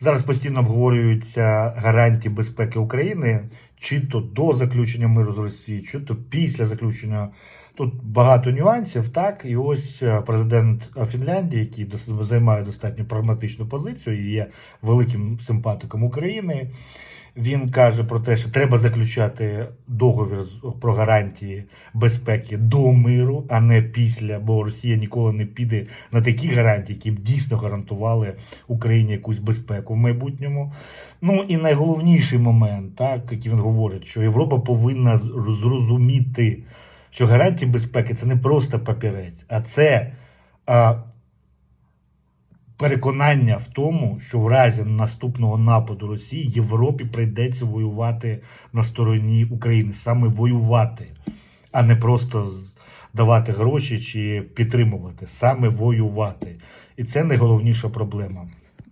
Зараз постійно обговорюються гарантії безпеки України, чи то до заключення миру з Росією, чи то після заключення. Тут багато нюансів, так. І ось е, президент Фінляндії, який займає достатньо прагматичну позицію і є великим симпатиком України. Він каже про те, що треба заключати договір про гарантії безпеки до миру, а не після, бо Росія ніколи не піде на такі гарантії, які б дійсно гарантували Україні якусь безпеку в майбутньому. Ну і найголовніший момент, так який він говорить, що Європа повинна зрозуміти, що гарантії безпеки це не просто папірець, а це а, переконання в тому, що в разі наступного нападу Росії Європі прийдеться воювати на стороні України, саме воювати, а не просто давати гроші чи підтримувати, саме воювати. І це найголовніша проблема.